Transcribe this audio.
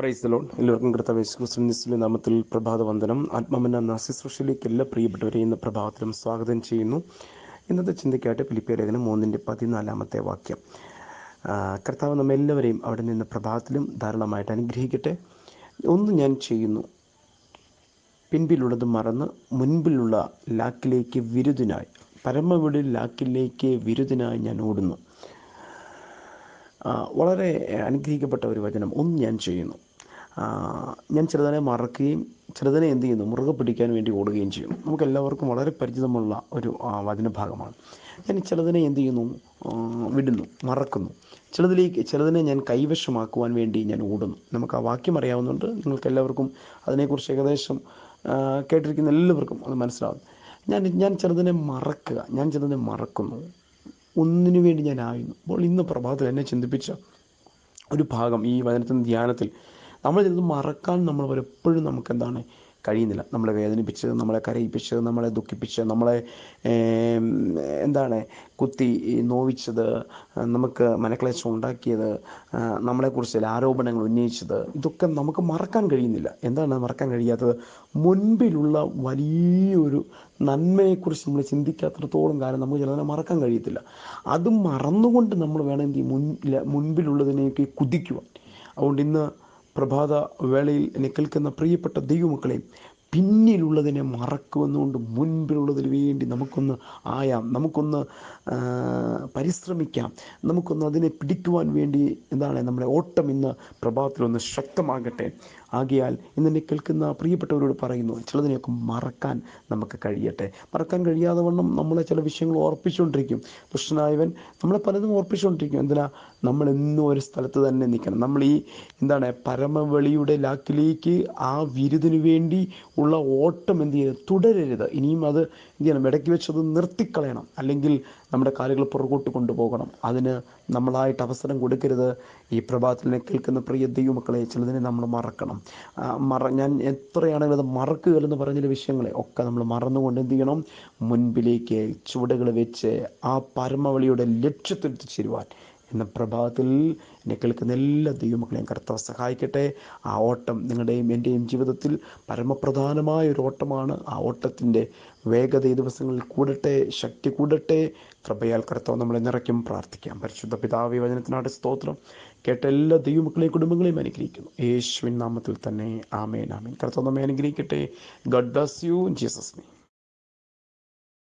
Price loan എല്ലാവർക്കും കൃത്യ വേശുക്രിസ്തുവിന്റെ നാമത്തിൽ പ്രഭാത വന്ദനം ആത്മാമെന്ന നാസി സൃഷ്ടിയിലേക്ക് എല്ലാ പ്രിയപ്പെട്ടവരെയും ഇന്ന് പ്രഭാതത്തിലും സ്വാഗതം ചെയ്യുന്നു. ഇന്നത്തെ ചിന്തയ്ക്കായിട്ട് ഫിലിപ്പിയ ലേഖനം മൂന്നിന്റെ പതിനാലാമത്തെ വാക്യം. കർത്താവ് നമ്മെല്ലാവരെയും അവിടെ നിന്ന് പ്രഭാതത്തിലും ധാരാളമായിട്ട് അനുഗ്രഹിക്കട്ടെ. ഒന്ന് ഞാൻ ചെയ്യുന്നു. പിൻപിലുള്ളത് മറന്ന് മുൻപിലുള്ള ലാക്കിലേക്ക് വിരുദിനായി പരമവിടി ലാക്കിലേക്ക് വിരുദിനായി ഞാൻ ഓടുന്നു. വളരെ അനുഗ്രഹിക്കപ്പെട്ട ഒരു വചനം. ഒന്ന് ഞാൻ ചെയ്യുന്നു. ഞാൻ ചെറുതനെ മറക്കുകയും ചെറുതനെ എന്ത് ചെയ്യുന്നു? മുറുകെ പിടിക്കാൻ വേണ്ടി ഓടുകയും ചെയ്യും. നമുക്ക് എല്ലാവർക്കും വളരെ പരിചിതമുള്ള ഒരു വചനഭാഗമാണ്. ഞാൻ ചിലതിനെ എന്ത് ചെയ്യുന്നു? വിടുന്നു മറക്കുന്നു. ചിലതിലേക്ക് ചിലതിനെ ഞാൻ കൈവശമാക്കുവാൻ വേണ്ടി ഞാൻ ഓടുന്നു. നമുക്ക് ആ വാക്യം അറിയാവുന്നുണ്ട് നിങ്ങൾക്ക് എല്ലാവർക്കും അതിനെക്കുറിച്ച് ഏകദേശം കേട്ടിരിക്കുന്ന എല്ലാവർക്കും അത് മനസ്സിലാവും. ഞാൻ ഞാൻ ചിലതിനെ മറക്കുക ഞാൻ ചിലതിനെ മറക്കുന്നു. ഒന്നിനു വേണ്ടി ഞാൻ ആയിരുന്നു അപ്പോൾ ഇന്ന് പ്രഭാതത്തിൽ എന്നെ ചിന്തിപ്പിച്ച ഒരു ഭാഗം ഈ വചനത്തിന്റെ ധ്യാനത്തിൽ നമ്മൾ ചിലത് മറക്കാൻ നമ്മൾ എപ്പോഴും നമുക്ക് എന്താണ് കഴിയുന്നില്ല. നമ്മളെ വേദനിപ്പിച്ചത് നമ്മളെ കരയിപ്പിച്ചത് നമ്മളെ ദുഃഖിപ്പിച്ചത് നമ്മളെ എന്താണ് കുത്തി നോവിച്ചത് നമുക്ക് മനക്ലേശം ഉണ്ടാക്കിയത് നമ്മളെക്കുറിച്ച് ആരോപണങ്ങൾ ഉന്നയിച്ചത് ഇതൊക്കെ നമുക്ക് മറക്കാൻ കഴിയുന്നില്ല. എന്താണ് മറക്കാൻ കഴിയാത്തത്? മുൻപിലുള്ള വലിയൊരു നന്മയെക്കുറിച്ച് നമ്മൾ ചിന്തിക്കാത്തടത്തോളം കാലം നമുക്ക് ചിലതിനെ മറക്കാൻ കഴിയത്തില്ല. അത് മറന്നുകൊണ്ട് നമ്മൾ വേണമെങ്കിൽ? മുൻ മുൻപിലുള്ളതിനെയൊക്കെ കുതിക്കുവാൻ. അതുകൊണ്ട് ഇന്ന് പ്രഭാത വേളയിൽ എന്നെ കേൾക്കുന്ന പ്രിയപ്പെട്ട ദൈവമക്കളെയും പിന്നിലുള്ളതിനെ മറക്കുമെന്നുകൊണ്ട് മുൻപിലുള്ളതിന് വേണ്ടി നമുക്കൊന്ന് ആയാം. നമുക്കൊന്ന് പരിശ്രമിക്കാം. നമുക്കൊന്ന് അതിനെ പിടിക്കുവാൻ വേണ്ടി എന്താണ് നമ്മുടെ ഓട്ടം ഇന്ന് പ്രഭാതത്തിലൊന്ന് ശക്തമാകട്ടെ. ആകിയാൽ ഇന്ന് എന്നെ കേൾക്കുന്ന പ്രിയപ്പെട്ടവരോട് പറയുന്നു ചിലതിനെയൊക്കെ മറക്കാൻ നമുക്ക് കഴിയട്ടെ. മറക്കാൻ കഴിയാതെ വണ്ണം നമ്മളെ ചില വിഷയങ്ങൾ ഓർപ്പിച്ചുകൊണ്ടിരിക്കും ദുഷ്ടനായവൻ നമ്മളെ പലതും ഓർപ്പിച്ചുകൊണ്ടിരിക്കും എന്തിനാ? നമ്മൾ എന്നും ഒരു സ്ഥലത്ത് തന്നെ നിൽക്കണം. നമ്മൾ ഈ എന്താണ് പരമവെളിയുടെ ലാക്കിലേക്ക് ആ വിരുദിന് വേണ്ടി ഉള്ള ഓട്ടം എന്ത് ചെയ്യരുത്? തുടരരുത്. ഇനിയും അത് എന്ത് ചെയ്യണം? ഇടയ്ക്ക് വെച്ചത് നിർത്തിക്കളയണം. അല്ലെങ്കിൽ നമ്മുടെ കാലുകൾ പുറകോട്ട് കൊണ്ടുപോകണം. അതിന് നമ്മളായിട്ട് അവസരം കൊടുക്കരുത്. ഈ പ്രഭാതത്തിനെ കേൾക്കുന്ന പ്രിയ ദൈവമക്കളെ ചിലതിനെ നമ്മൾ മറക്കണം. മറ ഞാൻ എത്രയാണെങ്കിലും അത് മറക്കുക എന്ന് പറഞ്ഞ വിഷയങ്ങളെ ഒക്കെ നമ്മൾ മറന്നുകൊണ്ട് എന്ത് ചെയ്യണം? മുൻപിലേക്ക് ചുവടുകൾ വെച്ച് ആ പരമവളിയുടെ ലക്ഷ്യത്തിലെത്തിച്ചേരുവാൻ എന്ന പ്രഭാതത്തിൽ എന്നെ കേൾക്കുന്ന എല്ലാ ദൈവമക്കളെയും കർത്താവ് സഹായിക്കട്ടെ. ആ ഓട്ടം നിങ്ങളുടെയും എന്റെയും ജീവിതത്തിൽ പരമപ്രധാനമായ ഒരു ഓട്ടമാണ്. ആ ഓട്ടത്തിന്റെ വേഗത ഈ ദിവസങ്ങളിൽ കൂടട്ടെ ശക്തി കൂടട്ടെ. കൃപയാൽ കർത്താവ് നമ്മളെ നിറയ്ക്കും. പ്രാർത്ഥിക്കാം. പരിശുദ്ധ പിതാവ് വചനത്തിനാട് സ്തോത്രം. കേട്ട എല്ലാ ദൈവമക്കളെയും കുടുംബങ്ങളെയും അനുഗ്രഹിക്കുന്നു. യേശുവിൻ നാമത്തിൽ തന്നെ. ആമേൻ ആമേൻ. കർത്താവ് നമ്മെ അനുഗ്രഹിക്കട്ടെ. God bless you Jesus me